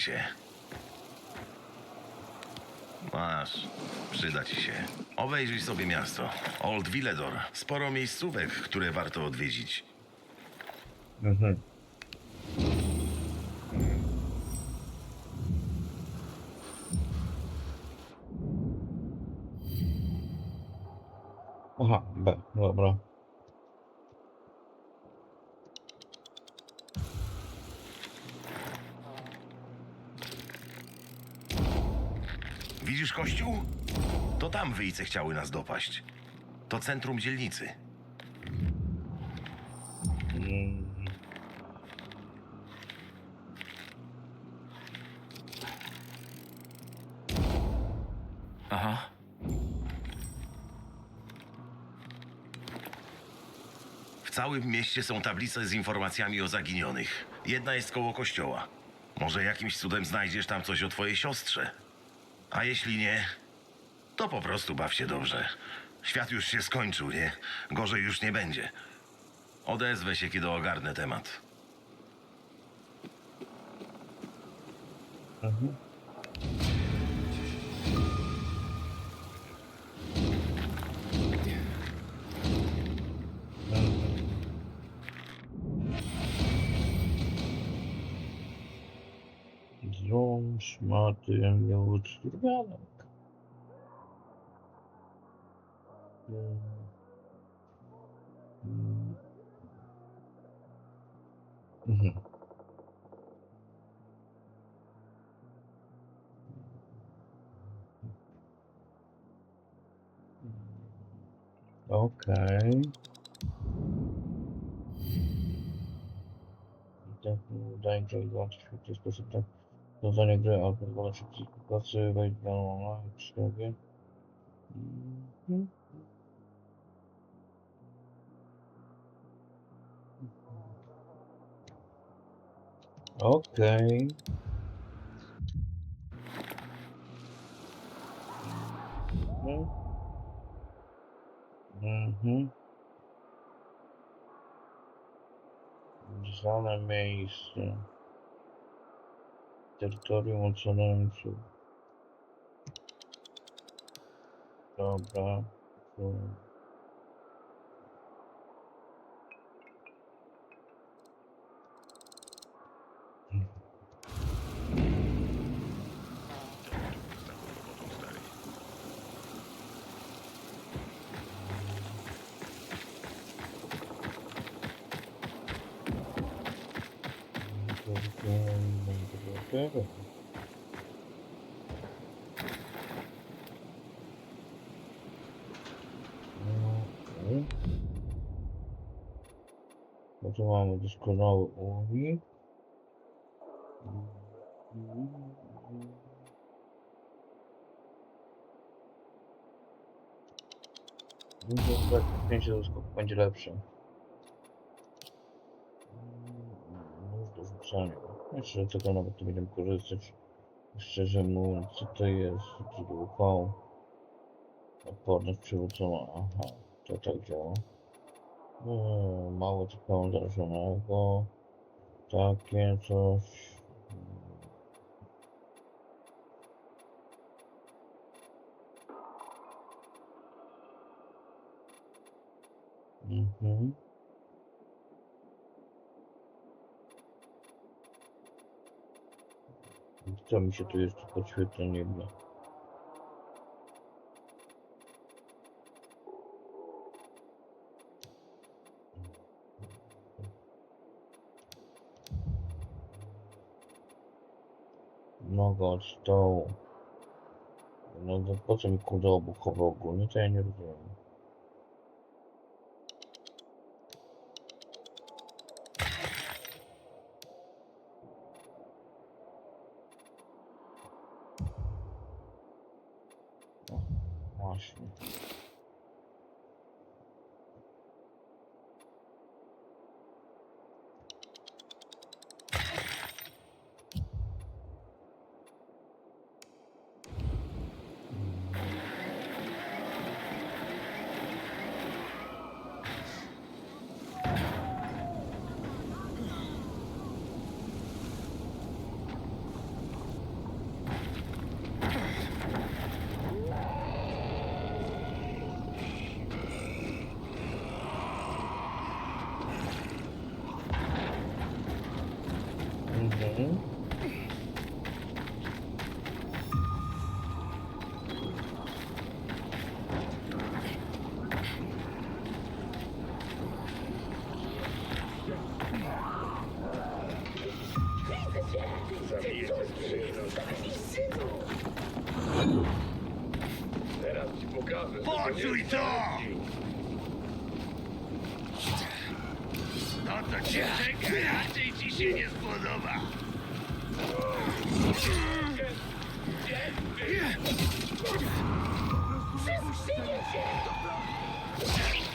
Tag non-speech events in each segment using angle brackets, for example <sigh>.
się. Masz, przyda ci się. Obejrzyj sobie miasto. Old Villedor. Sporo miejscówek, które warto odwiedzić. mhm. Aha, B, dobra. Widzisz kościół? To tam wyjce chciały nas dopaść. To centrum dzielnicy. Aha. W całym mieście są tablice z informacjami o zaginionych. Jedna jest koło kościoła. Może jakimś cudem znajdziesz tam coś o twojej siostrze. A jeśli nie, to po prostu baw się dobrze. Świat już się skończył, nie? Gorzej już nie będzie. Odezwę się, kiedy ogarnę temat. Mhm. Szmaty, miód, drganek. Mm. Mm. Mhm. Okej. Tak, Dying Light 2 to świetny sposób tak wiązanie gry albo pozwala szybkiej współpracy, wejść na online, przysłowie. Mhm. Okej. Mhm. Mhm. Miejsce. Terytorium ocalańców. Dobra. To... Dobra. Okej. No to mamy doskonały ołowik. Dużo pięć doskoków będzie lepsze. Nóż do rzucania. Że tego nawet nie będziemy korzystać. Szczerze mówiąc, co to jest? GDUV. Odporność przywrócona. Aha, to tak działa. No, mało cyklu zarażonego. Takie coś. Mhm. Co mi się tu jeszcze podświetla niebie? Noga od stołu. No to po co mi kurde obuchowy ogólnie? To ja nie rozumiem. O, Właśnie. Poczuj to! No to cię czeka, raczej ci się nie spodoba. Cholera.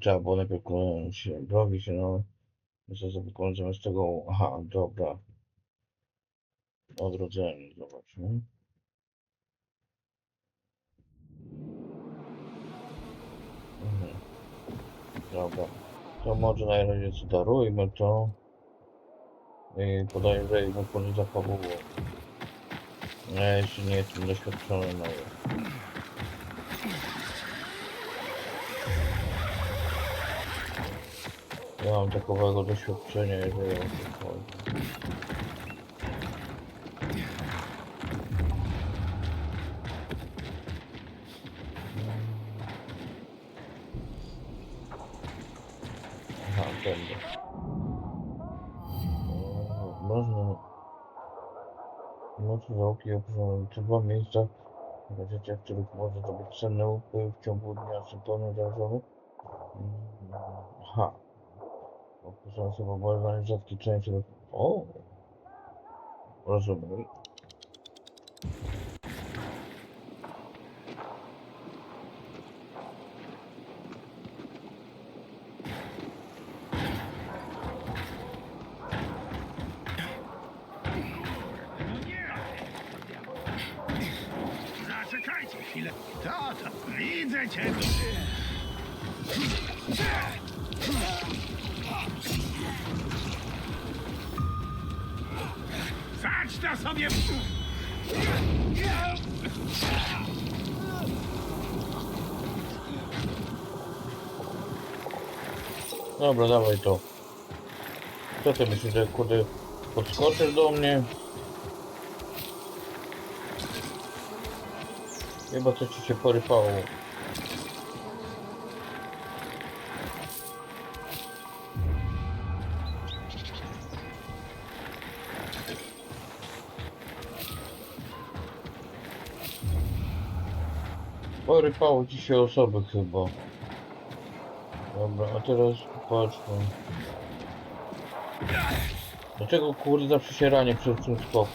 Trzeba było najpierw klonąć się, browić, no. Myślę, że wykonać zamiast tego... Aha, dobra. Odrodzenie, zobaczmy. Mhm. Dobra. To może na razie darujmy to. I podejrzewam, że za fabułą. Ja jeszcze nie jestem doświadczony nowy. Nie mam takowego doświadczenia, jeżeli o to chodzi. Aha, Można... Załóżki opróżnione czy dwa miejsca w gazecie, w których może to być cenny upływ w ciągu dnia pełne zarażonych. Mm, Aha. Opuszczam sobie obowiązanie rzadkiej części. O! Rozumiem. Sobie... Dobra, dawaj to. Co ty myślisz, że kurde podskoczysz do mnie? Chyba coś ci się porypało. Ci się osoby chyba. Dobra, a teraz patrzmy. Dlaczego kurde zawsze się ranię przed tym skoku?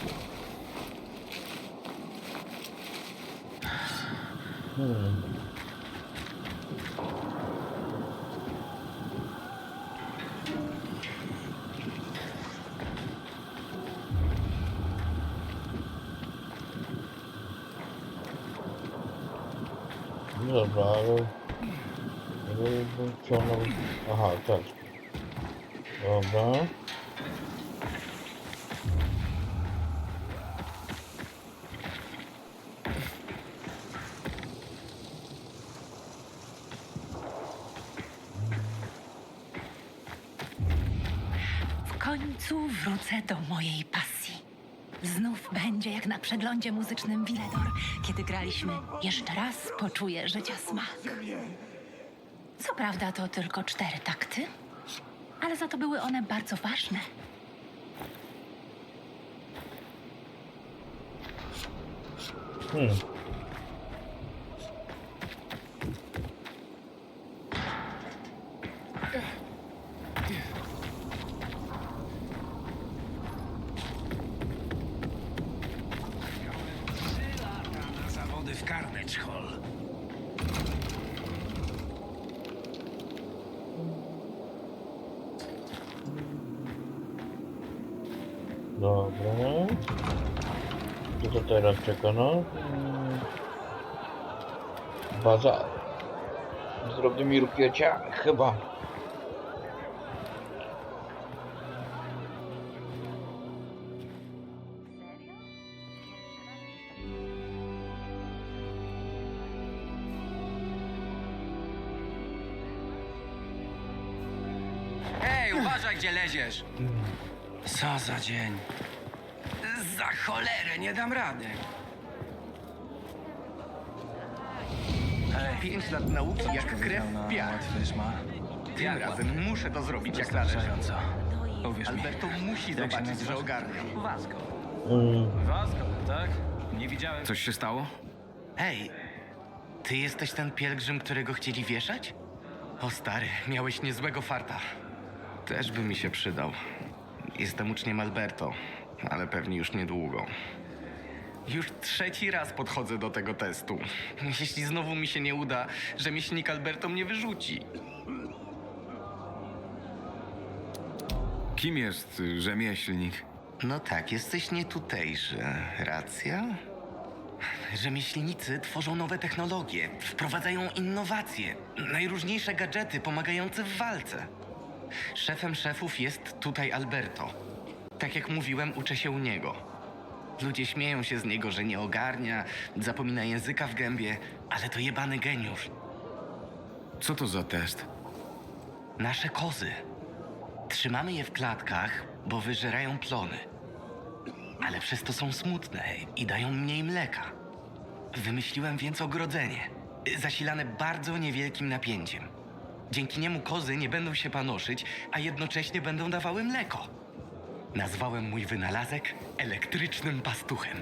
Hmm. No Dobra, ale... ale bym chciał nawet... Aha, tak. Dobra. W końcu wrócę do mojej pasji. Znów będzie jak na przeglądzie muzycznym Villedor, kiedy graliśmy Jeszcze raz poczuję życia smak. Co prawda to tylko cztery takty, ale za to były one bardzo ważne. Hmm. Dobra. To teraz czeka no? Hmm. Baza. Z drobnymi rupiocia? Chyba. Hej, uważaj gdzie leziesz! Hmm. Co za dzień. Za cholerę, nie dam rady. Pięć lat nauki jak krew w piach. Tym razem muszę to zrobić jak należy. Uwierz mi. Alberto musi się zobaczyć, nazywasz? że ogarniam. Mm, Wasko, tak? Nie widziałem. Coś się stało? Hej, ty jesteś ten pielgrzym, którego chcieli wieszać? O stary, miałeś niezłego farta. Też by mi się przydał. Jestem uczniem Alberto, ale pewnie już niedługo. Już trzeci raz podchodzę do tego testu. Jeśli znowu mi się nie uda, rzemieślnik Alberto mnie wyrzuci. Kim jest y, rzemieślnik? No tak, jesteś nietutejszy. Racja? Rzemieślnicy tworzą nowe technologie, wprowadzają innowacje, najróżniejsze gadżety pomagające w walce. Szefem szefów jest tutaj Alberto. Tak jak mówiłem, uczę się u niego. Ludzie śmieją się z niego, że nie ogarnia, zapomina języka w gębie, ale to jebany geniusz. Co to za test? Nasze kozy. Trzymamy je w klatkach, bo wyżerają plony. Ale przez to są smutne i dają mniej mleka. Wymyśliłem więc ogrodzenie, zasilane bardzo niewielkim napięciem. Dzięki niemu kozy nie będą się panoszyć, a jednocześnie będą dawały mleko. Nazwałem mój wynalazek elektrycznym pastuchem.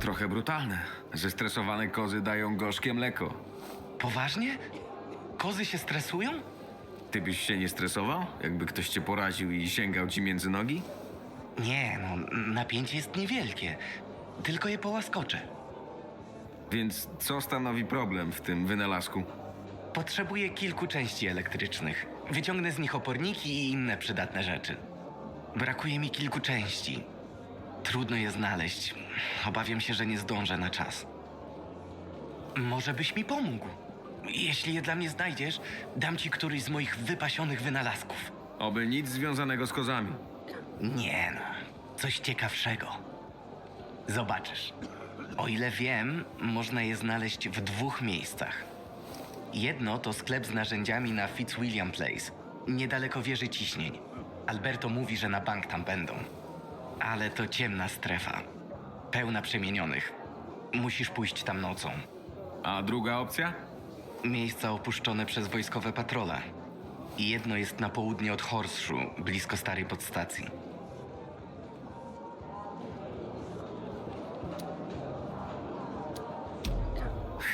Trochę brutalne. Zestresowane kozy dają gorzkie mleko. Poważnie? Kozy się stresują? Ty byś się nie stresował? Jakby ktoś cię poraził i sięgał ci między nogi? Nie, no, napięcie jest niewielkie. Tylko je połaskoczę. Więc co stanowi problem w tym wynalazku? Potrzebuję kilku części elektrycznych. Wyciągnę z nich oporniki i inne przydatne rzeczy. Brakuje mi kilku części. Trudno je znaleźć. Obawiam się, że nie zdążę na czas. Może byś mi pomógł? Jeśli je dla mnie znajdziesz, dam ci któryś z moich wypasionych wynalazków. Oby nic związanego z kozami. Nie no, coś ciekawszego. Zobaczysz. O ile wiem, można je znaleźć w dwóch miejscach. Jedno to sklep z narzędziami na Fitzwilliam Place, niedaleko wieży ciśnień. Alberto mówi, że na bank tam będą. Ale to ciemna strefa. Pełna przemienionych. Musisz pójść tam nocą. A druga opcja? Miejsca opuszczone przez wojskowe patrole. Jedno jest na południe od Horseshoe, blisko starej podstacji.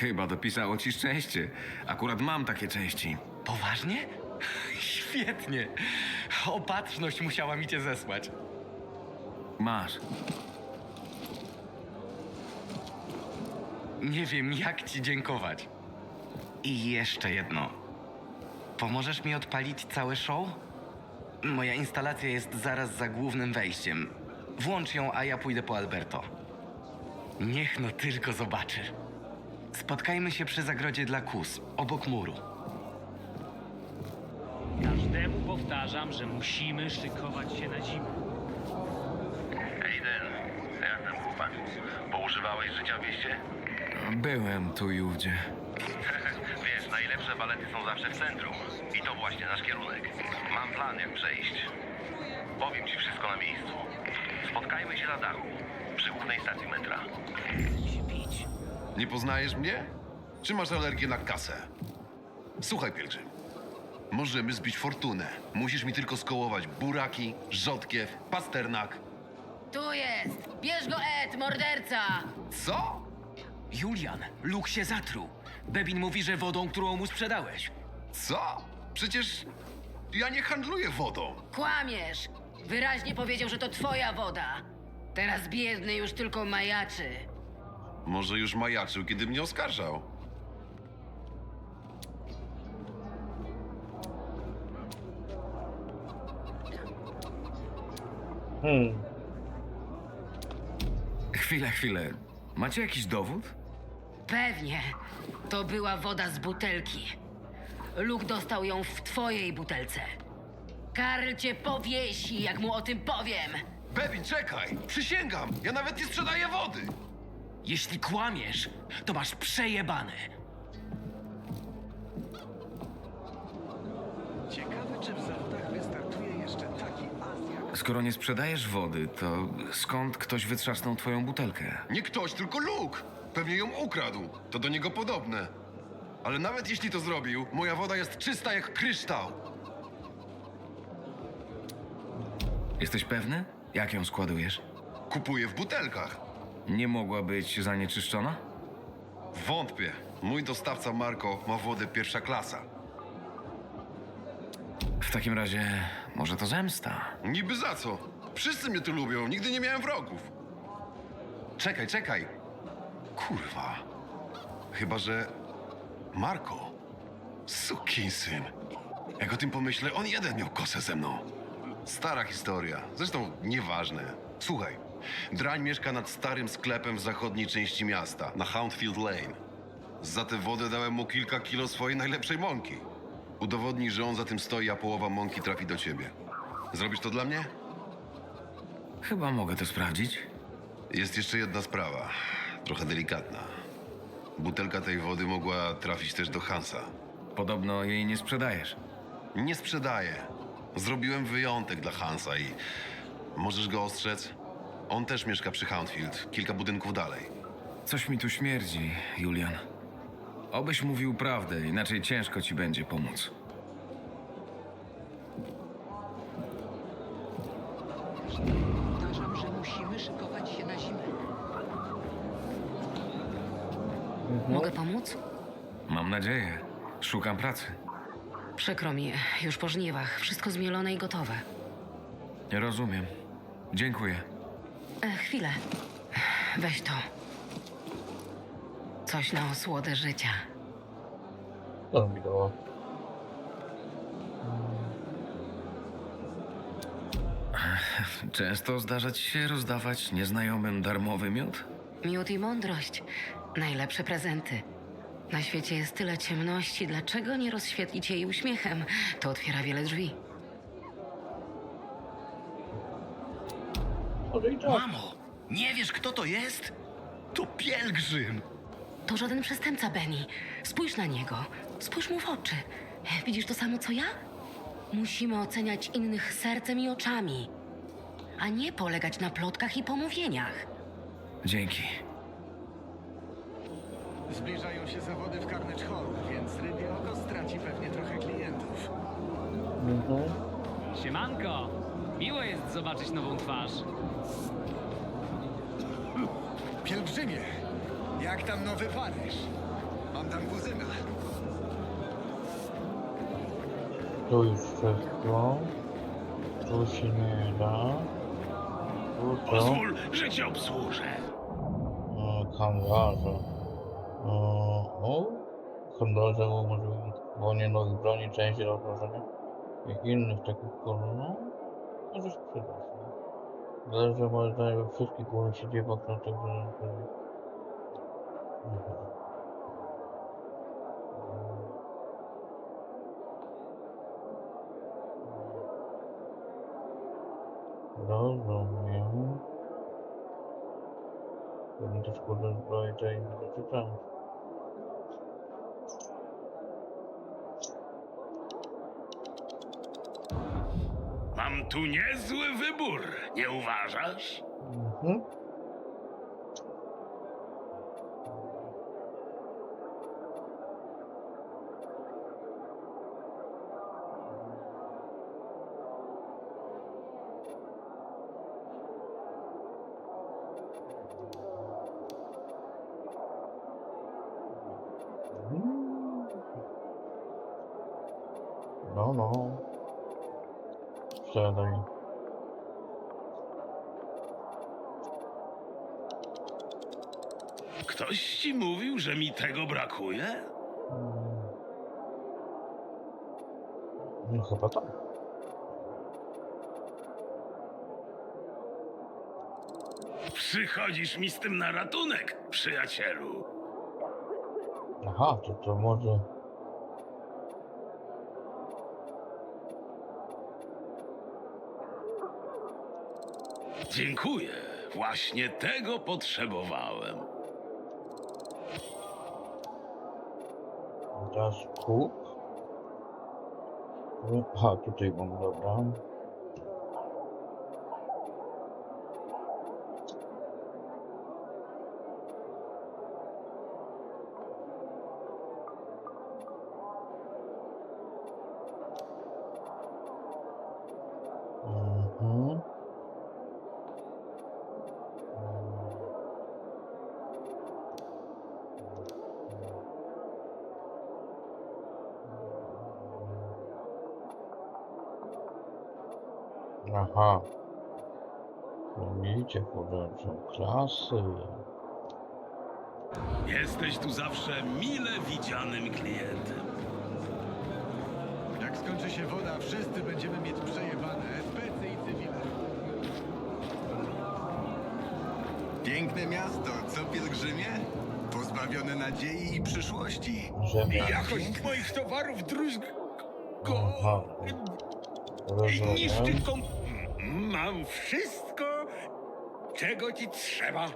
Chyba dopisało ci szczęście. Akurat mam takie części. Poważnie? <laughs> Świetnie. Opatrzność musiała mi cię zesłać. Masz. Nie wiem, jak ci dziękować. I jeszcze jedno. Pomożesz mi odpalić całe show? Moja instalacja jest zaraz za głównym wejściem. Włącz ją, a ja pójdę po Alberto. Niech no tylko zobaczy. Spotkajmy się przy zagrodzie dla kus, obok muru. Każdemu powtarzam, że musimy szykować się na zimę. Aiden, jak tam chłopak? Poużywałeś życia w mieście? Byłem tu i ówdzie. <laughs> Wiesz, najlepsze balety są zawsze w centrum. I to właśnie nasz kierunek. Mam plan, jak przejść. Powiem ci wszystko na miejscu. Spotkajmy się na dachu, przy głównej stacji metra. Nie poznajesz mnie? Czy masz alergię na kasę? Słuchaj, pielgrzym. Możemy zbić fortunę. Musisz mi tylko skołować buraki, rzodkiew, pasternak. Tu jest! Bierz go, Ed, morderca! Co? Julian, Luke się zatruł. Bebin mówi, że wodą, którą mu sprzedałeś. Co? Przecież ja nie handluję wodą. Kłamiesz! Wyraźnie powiedział, że to twoja woda. Teraz biedny już tylko majaczy. Może już majaczył, kiedy mnie oskarżał. hmm. Chwilę, chwilę. Macie jakiś dowód? Pewnie. To była woda z butelki. Luke dostał ją w twojej butelce. Karl cię powiesi, jak mu o tym powiem. Bebin, czekaj! Przysięgam! Ja nawet nie sprzedaję wody! Jeśli kłamiesz, to masz przejebane. Czy w zawodach wystartuje jeszcze taki as jak... Skoro nie sprzedajesz wody, to skąd ktoś wytrzasnął twoją butelkę? Nie ktoś, tylko Luke. Pewnie ją ukradł. To do niego podobne. Ale nawet jeśli to zrobił, moja woda jest czysta jak kryształ. Jesteś pewny? Jak ją składujesz? Kupuję w butelkach. Nie mogła być zanieczyszczona? Wątpię. Mój dostawca Marco ma wodę pierwsza klasa. W takim razie, może to zemsta? Niby za co? Wszyscy mnie tu lubią, nigdy nie miałem wrogów. Czekaj, czekaj. Kurwa. Chyba, że... Marco. Sukinsyn. Jak o tym pomyślę, on jeden miał kosę ze mną. Stara historia. Zresztą nieważne. Słuchaj. Drań mieszka nad starym sklepem w zachodniej części miasta, na Houndfield Lane. Za tę wodę dałem mu kilka kilo swojej najlepszej mąki. Udowodnij, że on za tym stoi, a połowa mąki trafi do ciebie. Zrobisz to dla mnie? Chyba mogę to sprawdzić. Jest jeszcze jedna sprawa, trochę delikatna. Butelka tej wody mogła trafić też do Hansa. Podobno jej nie sprzedajesz. Nie sprzedaję. Zrobiłem wyjątek dla Hansa i możesz go ostrzec? On też mieszka przy Houndfield, kilka budynków dalej. Coś mi tu śmierdzi, Julian. Obyś mówił prawdę, inaczej ciężko ci będzie pomóc. Powtarzam, że musimy szykować się na zimę. Mogę pomóc? Mam nadzieję. Szukam pracy. Przykro mi, już po żniwach. Wszystko zmielone i gotowe. Nie rozumiem. Dziękuję. E, chwilę. Weź to. Coś na osłodę życia. To mi dało. Często zdarza ci się rozdawać nieznajomym darmowy miód? Miód i mądrość. Najlepsze prezenty. Na świecie jest tyle ciemności, dlaczego nie rozświetlić jej uśmiechem? To otwiera wiele drzwi. I. Mamo, nie wiesz kto to jest? To pielgrzym. To żaden przestępca, Benny. Spójrz na niego. Spójrz mu w oczy. Widzisz to samo co ja? Musimy oceniać innych sercem i oczami, a nie polegać na plotkach i pomówieniach. Dzięki. Zbliżają się zawody w Carnage Hall, więc rybie oko straci pewnie trochę klientów. Mhm. Siemanko! Miło jest zobaczyć nową twarz. Pielgrzymie, jak tam nowy Paryż? Mam tam kuzyna. Tu już wszystko. Tu się nie da. Tu to. Pozwól, że cię obsłużę. O, handlarze. O, o. Handlarze umożliwią kupowanie nowych broni, części do odnoszenia i innych takich kolonów. Może sprzedać. No. Zależy moim zdaniem we wszystkich głównych siedzibach są także... Mhm. Rozumiem. Pewnie też kurde zbroi te inne rzeczy tu niezły wybór, nie uważasz? Mhm. Mm. No, no. Sprzedaj. Ktoś ci mówił, że mi tego brakuje? No chyba tak. Przychodzisz mi z tym na ratunek, przyjacielu. Aha, to to może... Dziękuję. Właśnie tego potrzebowałem. Teraz kup. Aha, tutaj mam, Aha. Widzicie, podłączą klasy. Jesteś tu zawsze mile widzianym klientem. Jak skończy się woda, wszyscy będziemy mieć przejebane. SPC i cywile. Piękne miasto, co pielgrzymie? Pozbawione nadziei i przyszłości. Żeby... Jakość moich towarów druzg... Aha. Rozumiem. niszczytką... Mam wszystko, czego ci trzeba.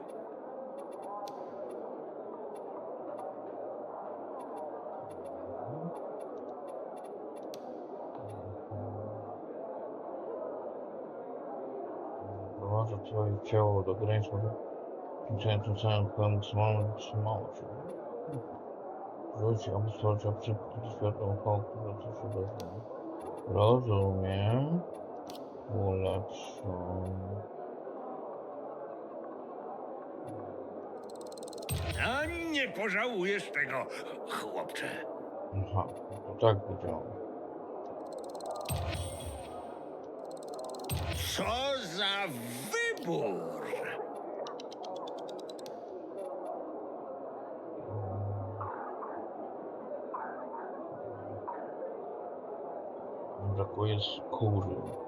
Prowadza twoje ciało do granic, wliczając tym samym pełnym maksymalną wytrzymałość. Rzuć, aby stworzyć obszybki światło około, które coś się rozumie. Rozumiem. Ulepszą. A nie pożałujesz tego, chłopcze. Aha, to tak widziałem. Co za wybór! Brakuje skóry.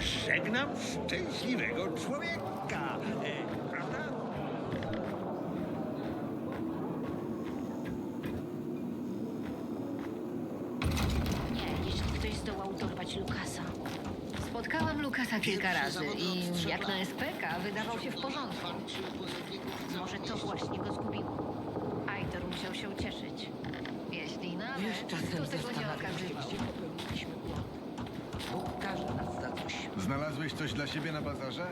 Żegnam szczęśliwego człowieka, e, prawda? Nie, jeśli ktoś zdołał dorwać Lukasa. Spotkałam Lukasa kilka razy i jak na SPK wydawał się w porządku. Może to właśnie go zgubiło. Aitor musiał się ucieszyć. Jeśli nawet, to tego nie okazywał. Znalazłeś coś dla siebie na bazarze?